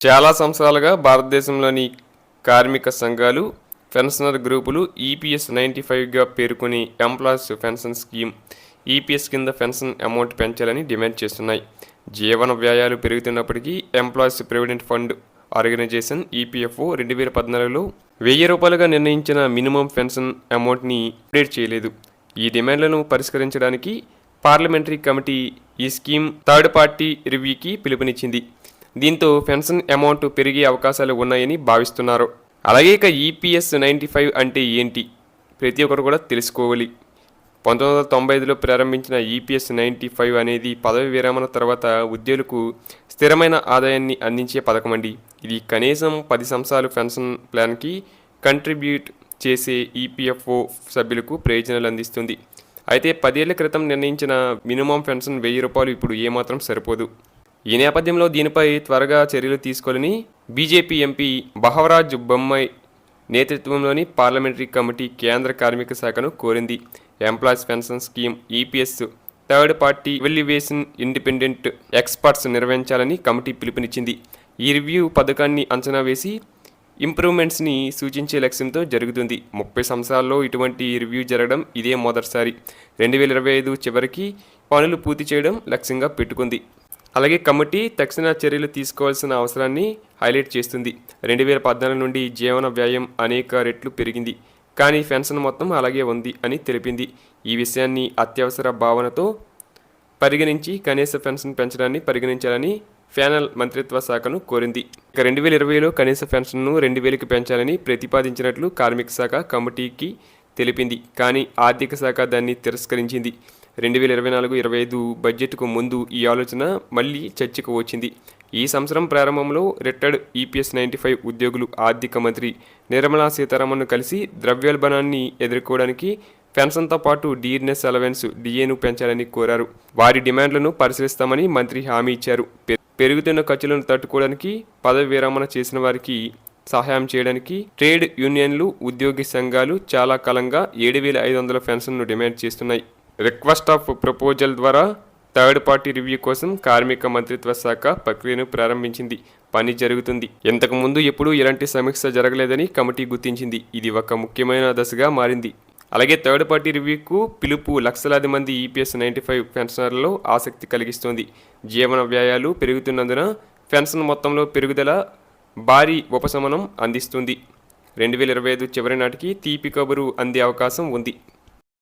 చాలా సంవత్సరాలుగా భారతదేశంలోని కార్మిక సంఘాలు పెన్షనర్ గ్రూపులు ఈపీఎస్ నైంటీ ఫైవ్గా పేర్కొని ఎంప్లాయీస్ పెన్షన్ స్కీమ్ ఈపీఎస్ కింద పెన్షన్ అమౌంట్ పెంచాలని డిమాండ్ చేస్తున్నాయి. జీవన వ్యయాలు పెరుగుతున్నప్పటికీ employees provident fund organisation EPFO రెండు వేల పద్నాలుగులో వెయ్యి రూపాయలుగా నిర్ణయించిన మినిమం పెన్షన్ అమౌంట్ని అప్డేట్ చేయలేదు. ఈ డిమాండ్లను పరిష్కరించడానికి పార్లమెంటరీ కమిటీ ఈ స్కీమ్ థర్డ్ పార్టీ రివ్యూకి పిలుపునిచ్చింది. దీంతో పెన్షన్ అమౌంట్ పెరిగే అవకాశాలు ఉన్నాయని భావిస్తున్నారు. అలాగే ఇక ఈపీఎస్ నైంటీ ఫైవ్ అంటే ఏంటి? ప్రతి ఒక్కరు కూడా తెలుసుకోవాలి. పంతొమ్మిది వందల తొంభై ఐదులో ప్రారంభించిన ఈపీఎస్ నైంటీ ఫైవ్ అనేది పదవి విరమణ తర్వాత ఉద్యోగులకు స్థిరమైన ఆదాయాన్ని అందించే పథకం అండి. ఇది కనీసం పది సంవత్సరాలు పెన్షన్ ప్లాన్కి కంట్రిబ్యూట్ చేసే ఈపీఎఫ్ఓ సభ్యులకు ప్రయోజనాలు అందిస్తుంది. అయితే పదేళ్ళ క్రితం నిర్ణయించిన మినిమం పెన్షన్ వెయ్యి రూపాయలు ఇప్పుడు ఏమాత్రం సరిపోదు. ఈ నేపథ్యంలో దీనిపై త్వరగా చర్యలు తీసుకోవాలని బీజేపీ ఎంపీ బహవరాజ్ బొమ్మాయి నేతృత్వంలోని పార్లమెంటరీ కమిటీ కేంద్ర కార్మిక శాఖను కోరింది. Employees pension scheme EPS third party valuation independent experts నిర్వహించాలని కమిటీ పిలుపునిచ్చింది. ఈ రివ్యూ పథకాన్ని అంచనా వేసి ఇంప్రూవ్మెంట్స్ని సూచించే లక్ష్యంతో జరుగుతుంది. ముప్పై సంవత్సరాల్లో ఇటువంటి రివ్యూ జరగడం ఇదే మొదటిసారి. రెండు వేల ఇరవై ఐదు చివరికి పనులు పూర్తి చేయడం లక్ష్యంగా పెట్టుకుంది. అలాగే కమిటీ తక్షణ చర్యలు తీసుకోవాల్సిన అవసరాన్ని హైలైట్ చేస్తుంది. రెండు వేల పద్నాలుగు నుండి జీవన వ్యయం అనేక రెట్లు పెరిగింది. కానీ పెన్షన్ మొత్తం అలాగే ఉంది అని తెలిపింది. ఈ విషయాన్ని అత్యవసర భావనతో పరిగణించి కనీస పెన్షన్ పెంచడాన్ని పరిగణించాలని ఫ్యానల్ మంత్రిత్వ శాఖను కోరింది. ఇక రెండు వేల ఇరవైలో కనీస పెన్షన్ను రెండు వేలకు పెంచాలని ప్రతిపాదించినట్లు కార్మిక శాఖ కమిటీకి తెలిపింది. కానీ ఆర్థిక శాఖ దాన్ని తిరస్కరించింది. రెండు వేల ఇరవై నాలుగు ఇరవై ఐదు బడ్జెట్కు ముందు ఈ ఆలోచన మళ్ళీ చర్చకు వచ్చింది. ఈ సంవత్సరం ప్రారంభంలో రిటైర్డ్ ఈపీఎస్ నైంటీ ఫైవ్ ఉద్యోగులు ఆర్థిక మంత్రి నిర్మలా సీతారామన్ను కలిసి ద్రవ్యోల్బణాన్ని ఎదుర్కోవడానికి పెన్షన్తో పాటు డీర్నెస్ అలవెన్స్ డిఏను పెంచాలని కోరారు. వారి డిమాండ్లను పరిశీలిస్తామని మంత్రి హామీ ఇచ్చారు. పెరుగుతున్న ఖర్చులను తట్టుకోవడానికి పదవి విరమణ చేసిన వారికి సహాయం చేయడానికి ట్రేడ్ యూనియన్లు ఉద్యోగి సంఘాలు చాలా కాలంగా ఏడు వేల ఐదు వందల పెన్షన్ను డిమాండ్ చేస్తున్నాయి. రిక్వెస్ట్ ఆఫ్ ప్రపోజల్ ద్వారా థర్డ్ పార్టీ రివ్యూ కోసం కార్మిక మంత్రిత్వ శాఖ ప్రక్రియను ప్రారంభించింది. పని జరుగుతుంది. ఇంతకుముందు ఎప్పుడూ ఇలాంటి సమీక్ష జరగలేదని కమిటీ గుర్తించింది. ఇది ఒక ముఖ్యమైన దశగా మారింది. అలాగే థర్డ్ పార్టీ రివ్యూకు పిలుపు లక్షలాది మంది ఈపీఎస్ నైంటీ ఫైవ్ పెన్షనర్లలో ఆసక్తి కలిగిస్తోంది. జీవన వ్యయాలు పెరుగుతున్నందున పెన్షన్ మొత్తంలో పెరుగుదల భారీ ఉపశమనం అందిస్తుంది. రెండు వేల ఇరవై ఐదు చివరి నాటికి తీపి కబురు అందే అవకాశం ఉంది.